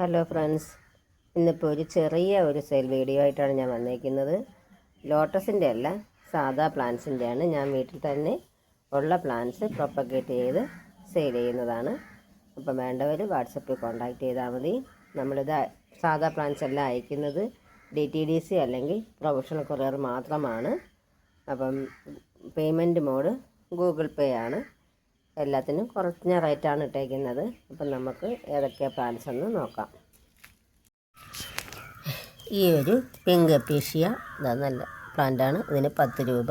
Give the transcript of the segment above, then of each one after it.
Hello friends ഇന്നിപ്പോൾ ഒരു ചെറിയ ഒരു സെയിൽ വീഡിയോ ആയിട്ടാണ് ഞാൻ വന്നിരിക്കുന്നത് ലോട്ടസിന്റെ അല്ല സാധാ പ്ലാന്റ്സിന്റെയാണ് ഞാൻ വീട്ടിൽ തന്നെ ഉള്ള പ്ലാന്റ്സ് പ്രൊപ്പഗേറ്റ് ചെയ്ത് സെയിൽ ചെയ്യുന്നതാണ്. അപ്പം വേണ്ടവർ വാട്സപ്പിൽ കോൺടാക്റ്റ് ചെയ്താൽ മതി. നമ്മളിത് സാധാ പ്ലാന്റ്സ് എല്ലാം അയക്കുന്നത്. ഡി ടി ഡി സി അല്ലെങ്കിൽ പ്രൊഫഷണൽ കൊറിയർ മാത്രമാണ്. അപ്പം പേയ്മെന്റ് മോഡ് ഗൂഗിൾ പേ ആണ്. എല്ലാത്തിനും കുറഞ്ഞ റേറ്റാണ് ഇട്ടേക്കുന്നത്. അപ്പം നമുക്ക് ഏതൊക്കെ പ്ലാന്റ്സ് എന്ന് നോക്കാം. ഈ ഒരു പിങ്ക് പീഷ്യ ഇതാ നല്ല പ്ലാന്റാണ് ഇതിന് പത്ത് രൂപ.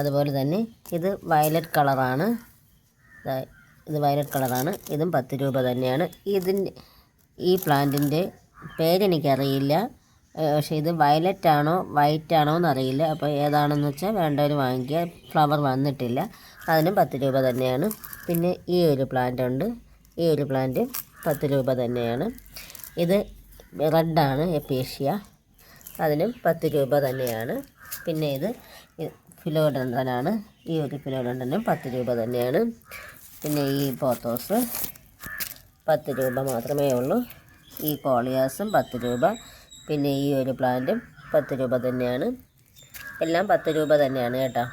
അതുപോലെ തന്നെ ഇത് വയലറ്റ് കളറാണ് ഇത് വയലറ്റ് കളറാണ് ഇതും പത്ത് രൂപ തന്നെയാണ്. ഇതിന്റെ ഈ പ്ലാന്റിന്റെ പേരെനിക്കറിയില്ല. പക്ഷേ ഇത് വയലറ്റ് ആണോ വൈറ്റ് ആണോ എന്നറിയില്ല. അപ്പോൾ ഏതാണെന്ന് വെച്ചാൽ വേണ്ടവർ വാങ്ങിക്കുക. ഫ്ലവർ വന്നിട്ടില്ല. അതിനും പത്ത് രൂപ തന്നെയാണ്. പിന്നെ ഈ ഒരു പ്ലാന്റ് ഉണ്ട്. ഈ ഒരു പ്ലാന്റ് പത്ത് രൂപ തന്നെയാണ്. ഇത് റെഡാണ് എപ്പേഷ്യ അതിനും പത്ത് രൂപ തന്നെയാണ്. പിന്നെ ഇത് ഫിലോഡൻഡനാണ്. ഈ ഒരു ഫിലോഡൻഡനും പത്ത് രൂപ തന്നെയാണ്. പിന്നെ ഈ പോത്തോസ് പത്ത് രൂപ മാത്രമേ ഉള്ളൂ. ഈ കോളിയാസും പത്ത് രൂപ. പിന്നെ ഈ ഒരു പ്ലാന്റും പത്ത് രൂപ തന്നെയാണ്. എല്ലാം പത്ത് രൂപ തന്നെയാണ് കേട്ടോ.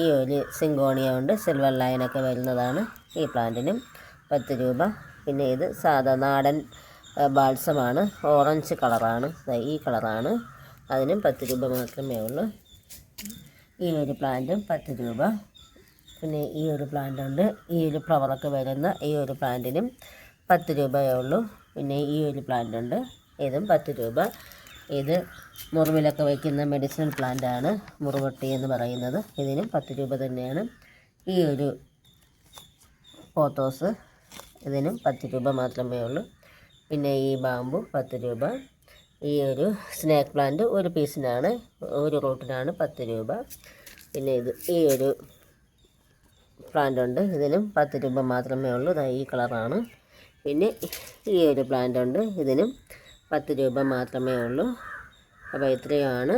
ഈ ഒരു സിങ്കോണിയ കൊണ്ട് സിൽവർ ലൈനൊക്കെ വരുന്നതാണ് ഈ പ്ലാന്റിനും പത്ത് രൂപ. പിന്നെ ഇത് സാധാ നാടൻ ബാൾസമാണ് ഓറഞ്ച് കളറാണ്. ഈ കളറാണ്. അതിനും പത്ത് രൂപ മാത്രമേ ഉള്ളൂ. ഈ ഒരു പ്ലാന്റും പത്ത് രൂപ. പിന്നെ ഈ ഒരു പ്ലാന്റ് ഉണ്ട്. ഈ ഒരു ഫ്ലവറൊക്കെ വരുന്ന ഈ ഒരു പ്ലാന്റിനും പത്ത് രൂപയേ ഉള്ളൂ. പിന്നെ ഈ ഒരു പ്ലാന്റ് ഉണ്ട്. ഇതും പത്ത് രൂപ. ഇത് മുറിവിലൊക്കെ വയ്ക്കുന്ന മെഡിസിനൽ പ്ലാന്റ് ആണ് മുറിവട്ടി എന്ന് പറയുന്നത്. ഇതിനും പത്ത് രൂപ തന്നെയാണ്. ഈ ഒരു പോത്തോസ് ഇതിനും പത്ത് രൂപ മാത്രമേ ഉള്ളൂ. പിന്നെ ഈ ബാമ്പു പത്ത് രൂപ. ഈ ഒരു സ്നേക്ക് പ്ലാന്റ് ഒരു പീസിനാണ് ഒരു റൂട്ടിനാണ് പത്ത് രൂപ. പിന്നെ ഇത് ഈ ഒരു പ്ലാന്റ് ഉണ്ട്. ഇതിനും പത്ത് രൂപ മാത്രമേ ഉള്ളൂ. ഈ കളറാണ് പിന്നെ ഈ ഒരു പ്ലാന്റ് ഉണ്ട്. ഇതിനും പത്ത് രൂപ മാത്രമേ ഉള്ളൂ. അപ്പോൾ ഇത്രയാണ്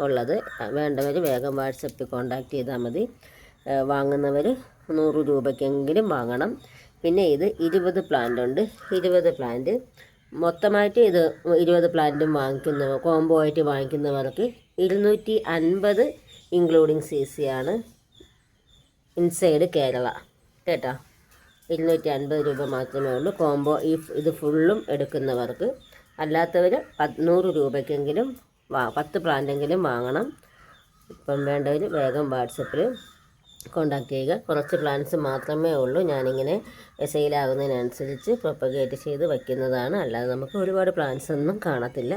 ഉള്ളത്. വേണ്ടവർ വേഗം വാട്സപ്പിൽ കോൺടാക്റ്റ് ചെയ്താൽ മതി. വാങ്ങുന്നവർ നൂറ് രൂപയ്ക്കെങ്കിലും വാങ്ങണം. പിന്നെ ഇത് ഇരുപത് പ്ലാന്റ് ഉണ്ട്. ഇരുപത് പ്ലാന്റ് മൊത്തമായിട്ട് ഇത് ഇരുപത് പ്ലാന്റും വാങ്ങിക്കുന്നവർ കോംബോ ആയിട്ട് വാങ്ങിക്കുന്നവർക്ക് ഇരുന്നൂറ്റി അൻപത് ഇൻക്ലൂഡിങ് സി സി ആണ്. ഇൻസൈഡ് കേരള. കേട്ടോ? ഇരുന്നൂറ്റി അൻപത് രൂപ മാത്രമേ ഉള്ളൂ. കോംബോ ഈ ഇത് ഫുള്ളും എടുക്കുന്നവർക്ക് അല്ലാത്തവർ നൂറ് രൂപയ്ക്കെങ്കിലും വാ പത്ത് പ്ലാന്റെങ്കിലും വാങ്ങണം. ഇപ്പം വേണ്ടവർ വേഗം വാട്സപ്പിൽ കോണ്ടാക്ട് ചെയ്യുക. കുറച്ച് പ്ലാന്റ്സ് മാത്രമേ ഉള്ളൂ. ഞാനിങ്ങനെ സെയിലാകുന്നതിനനുസരിച്ച് പ്രൊപ്പഗേറ്റ് ചെയ്ത് വയ്ക്കുന്നതാണ്. അല്ലാതെ നമുക്ക് ഒരുപാട് പ്ലാന്റ്സ് ഒന്നും കാണത്തില്ല.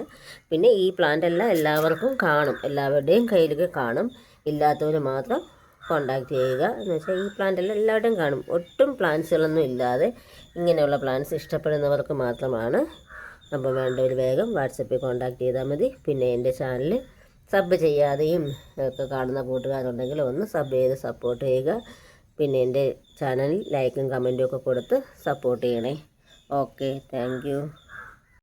പിന്നെ ഈ പ്ലാന്റ് എല്ലാം എല്ലാവർക്കും കാണും. എല്ലാവരുടെയും കയ്യിലൊക്കെ കാണും. ഇല്ലാത്തവർ മാത്രം കോണ്ടാക്ട് ചെയ്യുക. എന്ന് വെച്ചാൽ ഈ പ്ലാന്റ് എല്ലാം എല്ലാവരുടെയും കാണും. ഒട്ടും പ്ലാന്റ്സുകളൊന്നും ഇല്ലാതെ ഇങ്ങനെയുള്ള പ്ലാന്റ്സ് ഇഷ്ടപ്പെടുന്നവർക്ക് മാത്രമാണ് അപ്പോൾ വേണ്ടവർ വേഗം വാട്സപ്പിൽ കോൺടാക്ട് ചെയ്താൽ മതി. പിന്നെ എന്റെ ചാനൽ സബ് ചെയ്യാതെയും ഒക്കെ കാണുന്ന കൂട്ടുകാരുണ്ടെങ്കിൽ ഒന്ന് സബ് ചെയ്ത് സപ്പോർട്ട് ചെയ്യുക. പിന്നെ എന്റെ ചാനലിൽ ലൈക്കും കമന്റും ഒക്കെ കൊടുത്ത് സപ്പോർട്ട് ചെയ്യണേ. Okay thank